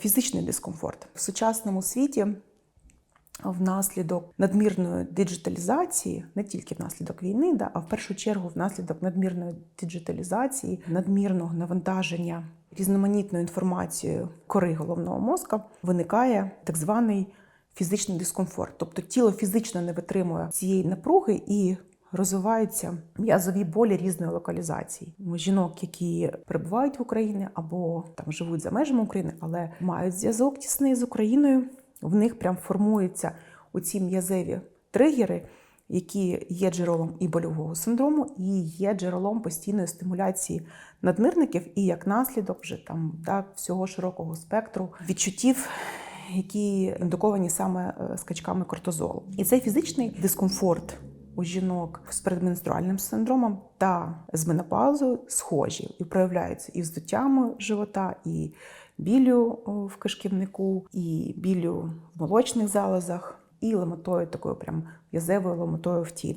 Фізичний дискомфорт в сучасному світі внаслідок надмірної диджиталізації, не тільки внаслідок війни, да, а в першу чергу внаслідок надмірної диджиталізації, надмірного навантаження різноманітною інформацією кори головного мозка виникає так званий фізичний дискомфорт. Тобто тіло фізично не витримує цієї напруги і розвиваються м'язові болі різної локалізації. Жінок, які перебувають в Україні або там живуть за межами України, але мають зв'язок тісний з Україною, в них прям формуються оці м'язеві тригери, які є джерелом і больового синдрому, і є джерелом постійної стимуляції наднирників, і як наслідок вже там да, всього широкого спектру відчуттів. Які індуковані саме е, скачками кортизолу, і цей фізичний дискомфорт у жінок з передменструальним синдромом та з менопаузою схожі і проявляються і здуттями живота, і білю в кишківнику, і білю в молочних залозах, і ломотою такою прям в'язевою ломотою в тілі.